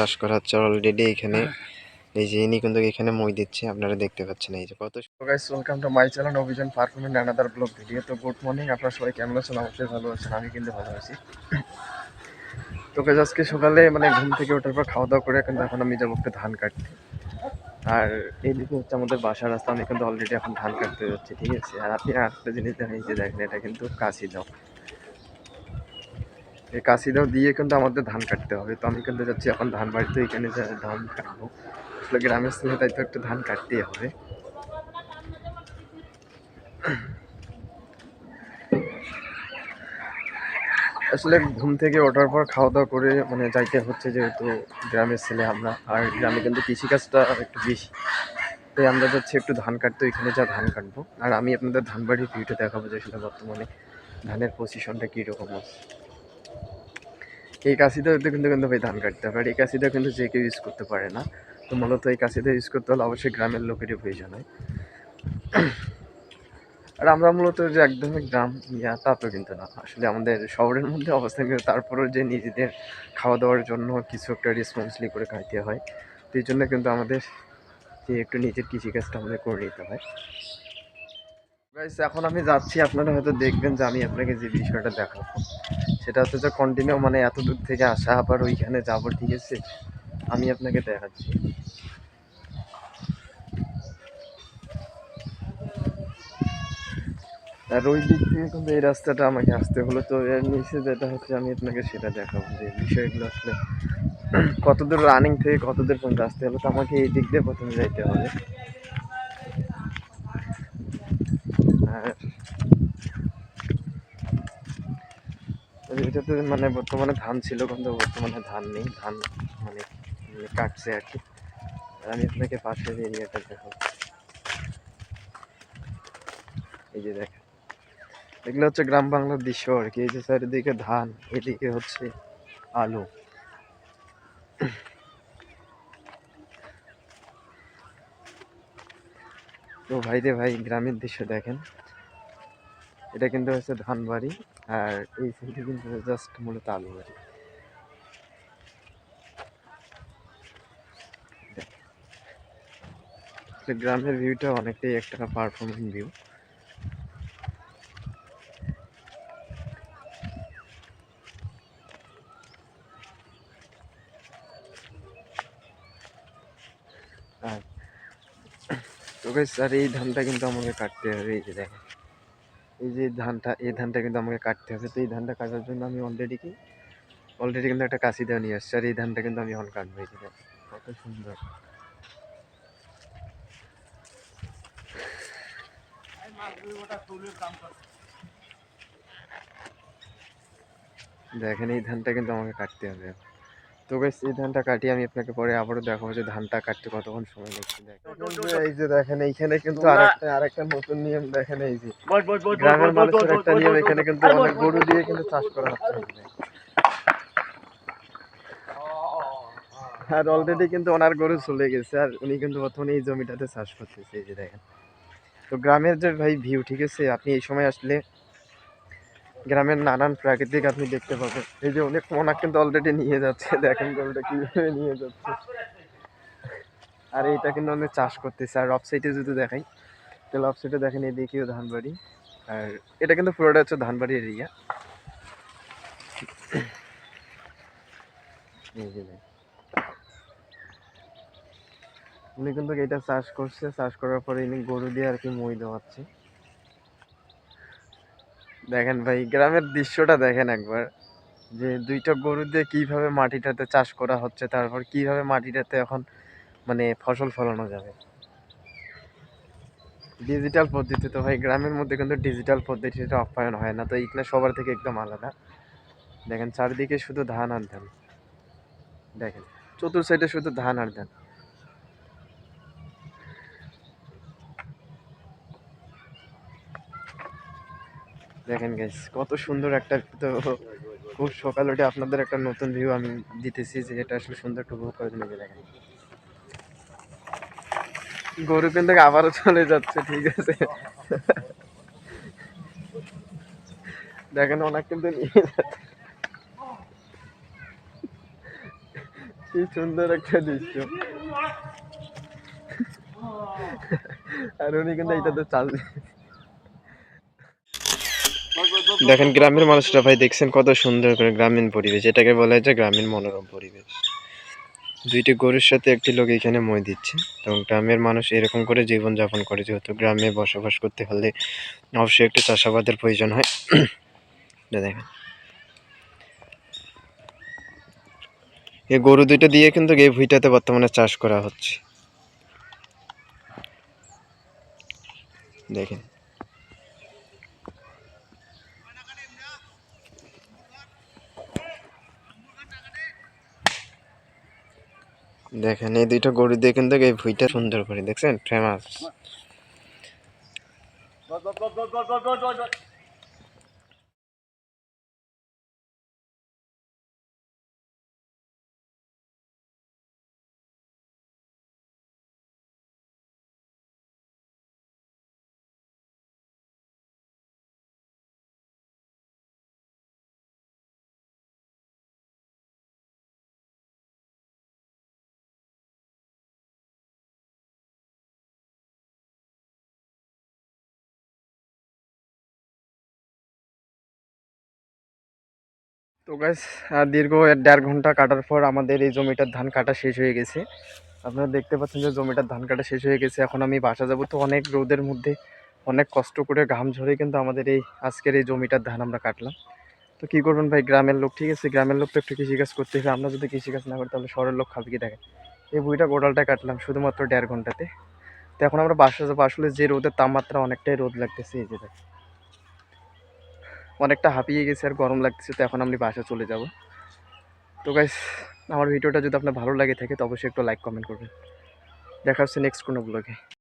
চাষ করা হচ্ছে অলরেডি এখানে। এই যে ইনি কিন্তু এখানে মই দিচ্ছে আপনারা দেখতে পাচ্ছেন এই যে কত guys welcome to my channel অভিযান পারফরমেন্ট অ্যানাদার ব্লগ ভিডিও তো গুড মর্নিং আপনারা সবাই কেমন আছেন? অবশ্যই ভালো আছেন আমি কিন্তু ভালো আছি। তো গাইস আজকে সকালে মানে ঘুম থেকে ওঠার পর খাওয়া দাওয়া করে কিন্তু এখন আমি যাব একটু ধান কাটতে। আর এইদিকে হচ্ছে আমাদের বাসার রাস্তা আমি কিন্তু অলরেডি এখন ধান কাটতে যাচ্ছি ঠিক আছে? আর আপনি আরেকটা জিনিস দেখেন এই যে দেখেন এটা কিন্তু কাশি দাও এই কাশি দাও দিয়ে কিন্তু আমাদের ধান কাটতে হবে। তো আমি কিন্তু যাচ্ছি এখন ধান বাড়িতে, এখানে ধান কাটবো। আসলে গ্রামের ছেলে, তাই তো একটু ধান কাটতেই হবে। আসলে ঘুম থেকে ওঠার পর খাওয়া দাওয়া করে মানে যাইতে হচ্ছে যেহেতু গ্রামের ছেলে আমরা। আর গ্রামে কিন্তু কৃষিকাজটা একটু বেশি। তাই আমরা যাচ্ছি একটু ধান কাটতে, ওইখানে যা ধান কাটবো। আর আমি আপনাদের ধান বাড়ির ভিউটা দেখাবো যে আসলে বর্তমানে ধানের পজিশনটা কীরকম আছে। এই কাশিটা কিন্তু কিন্তু ভাই ধান কাটতে হবে। আর এই কাশিটা কিন্তু যে কেউ ইউজ করতে পারে না। তো মূলত এই কাশিটা ইউজ করতে হলে অবশ্যই গ্রামের লোকেরই প্রয়োজন হয়। আর আমরা মূলত যে একদমই গ্রাম, ইয়া, তা তো কিন্তু না। আসলে আমাদের শহরের মধ্যে অবস্থান কিন্তু তারপরেও যে নিজেদের খাওয়া দাওয়ার জন্য কিছু একটা রেসপন্সিবলি করে খাইতে হয়। তো এই জন্য কিন্তু আমাদের যে একটু নিজের কৃষিকাজটা আমাদের করে নিতে হয়। এখন আমি যাচ্ছি, আপনারা হয়তো দেখবেন যে আমি আপনাকে যে বিষয়টা দেখাবো, সেটা হচ্ছে যে কন্টিনিউ মানে এত দূর থেকে আসা, আবার ওইখানে যাব, ঠিক আছে? আমি আপনাকে দেখাচ্ছি। আর ওই দিক থেকে কিন্তু এই রাস্তাটা আমাকে আসতে হলো, তো এর নিচে যেটা হচ্ছে, আমি আপনাকে সেটা দেখাবো যে বিষয়গুলো আসলে কতদূর রানিং থেকে কতদূর পর্যন্ত আসতে হলো তো আমাকে এই দিক দিয়ে প্রথমে যাইতে হবে আর এটাতে মানে বর্তমানে ধান ছিল, কিন্তু বর্তমানে ধান নেই। ধান মানে মানে কাটছে আর কি। আমি আপনাকে পাশের এরিয়াটা দেখাবো। এই যে দেখেন। এগুলো হচ্ছে গ্রাম বাংলার দৃশ্য আর কি। এই যে চারিদিকে ধান, এদিকে হচ্ছে আলু। তো ভাই রে ভাই, গ্রামের দৃশ্য দেখেন। এটা কিন্তু হচ্ছে ধান বাড়ি আর এই সাইডে কিন্তু জাস্ট মূলত আলু বাড়ি গ্রামের ভিউটা অনেকটাই একটা পারফরমেন্স ভিউ আর তো guys, আর এই ধানটা কিন্তু আমাকে কাটতে হবে এই যে দেখেন। এই যে ধানটা, এই ধানটা কিন্তু আমাকে কাটতে হবে তো এই ধানটা কাটার জন্য আমি অলরেডি কি অলরেডি কিন্তু একটা কাশি দেওয়া নিয়ে আসছি। আর এই ধানটা কিন্তু আমি এখন কাটবো এই কত সুন্দর। দেখেন, এই ধানটা কিন্তু আমাকে কাটতে হবে। তো বেশ এই ধানটা কাটিয়ে আমি আপনাকে পরে আবারও দেখাবো যে ধানটা কাটতে কতক্ষণ সময় লাগছে। দেখেন। এই যে দেখেন এইখানে কিন্তু আরেকটা আরেকটা নতুন নিয়ম দেখেন এই যে গ্রামের মানুষের একটা নিয়ম এখানে কিন্তু অনেক গরু দিয়ে কিন্তু চাষ করা হচ্ছে। আর অলরেডি কিন্তু ওনার গরু চলে গেছে আর উনি কিন্তু বর্তমানে এই জমিটাতে চাষ করতেছে এই যে দেখেন। তো গ্রামের যে ভাই ভিউ ঠিক আছে? আপনি এই সময় আসলে গ্রামের নানান প্রাকৃতিক আপনি দেখতে পাবেন। এই যে অনেক ওনার কিন্তু অলরেডি নিয়ে যাচ্ছে। দেখেন গরুটা কীভাবে নিয়ে যাচ্ছে। আর এইটা কিন্তু অনেক চাষ করতেছে। আর অফ সাইডে যদি দেখাই, তাহলে অফ সাইডে দেখেন এদিকেও ধানবাড়ি। আর এটা কিন্তু পুরোটা হচ্ছে ধানবাড়ি এরিয়া। উনি কিন্তু এটা চাষ করছে। চাষ করার পরে ইনি গরু দিয়ে আর কি মই দেওয়াচ্ছে। দেখেন ভাই, গ্রামের দৃশ্যটা দেখেন একবার। যে দুইটা গরু দিয়ে কীভাবে মাটিটাতে চাষ করা হচ্ছে, তারপর কীভাবে মাটিটাতে এখন মানে ফসল ফলানো যাবে। ডিজিটাল পদ্ধতি তো ভাই, গ্রামের মধ্যে কিন্তু ডিজিটাল পদ্ধতিটা আপ্যায়ন হয় না, তো এইখানে সবার থেকে একদম আলাদা। দেখেন চারিদিকে শুধু ধান আর ধান। দেখেন চতুর সাইডে শুধু ধান আর ধান। দেখেন গাইস কত সুন্দর একটা তো খুব সকাল উঠে আপনাদের একটা নতুন ভিউ আমি দিতেছি যে এটা আসলে সুন্দর একটু উপভোগ করে নিজে দেখেন। গরু কিন্তু আবারও চলে যাচ্ছে, ঠিক আছে। দেখেন অনেক কিন্তু কি সুন্দর একটা দৃশ্য। আর উনি কিন্তু এইটাতে চাল দেখেন গ্রামের মানুষরা ভাই দেখছেন কত সুন্দর করে গ্রামীণ পরিবেশ। এটাকে বলা হয় যে গ্রামীণ মনোরম পরিবেশ। দুইটি গরুর সাথে একটি লোক এখানে মই দিচ্ছে। এবং গ্রামের মানুষ এরকম করে জীবনযাপন করে, যেহেতু গ্রামে বসবাস করতে হলে অবশ্যই একটু চাষাবাদের প্রয়োজন হয়। দেখেন। এই গরু দুইটা দিয়ে কিন্তু এই ভুঁইটাতে বর্তমানে চাষ করা হচ্ছে। দেখেন। দেখেন এই দুইটা গরু দিয়ে কিন্তু এই ভুইটা সুন্দর করে দেখছেন? ফেমাস। তো গাছ দীর্ঘ দেড় ঘণ্টা কাটার পর আমাদের এই জমিটার ধান কাটা শেষ হয়ে গেছে। আপনারা দেখতে পাচ্ছেন যে জমিটার ধান কাটা শেষ হয়ে গেছে। এখন আমি বাসা যাব তো অনেক রোদের মধ্যে, অনেক কষ্ট করে ঘাম ঝরে কিন্তু আমাদের এই আজকের এই জমিটার ধান আমরা কাটলাম। তো কী করবেন ভাই, গ্রামের লোক, ঠিক আছে? গ্রামের লোক তো একটু কৃষিকাজ করতে হবে। আমরা যদি কৃষিকাজ না করি তাহলে শহরের লোক খাবে কি দেখে এই বইটা গোড়ালটা কাটলাম শুধুমাত্র দেড় ঘন্টাতে। তো এখন আমরা বাসা যাব। আসলে যে রোদের তাপমাত্রা অনেকটাই রোদ লাগতেছে, এই যে অনেকটা হাঁপিয়ে গেছে আর গরম লাগতেছে, তো এখন আমি বাসা চলে যাব। তো গাইস আমার ভিডিওটা যদি আপনার ভালো লাগে থাকে, তো অবশ্যই একটু লাইক কমেন্ট করবেন। দেখা হচ্ছে নেক্সট কোনো ব্লগে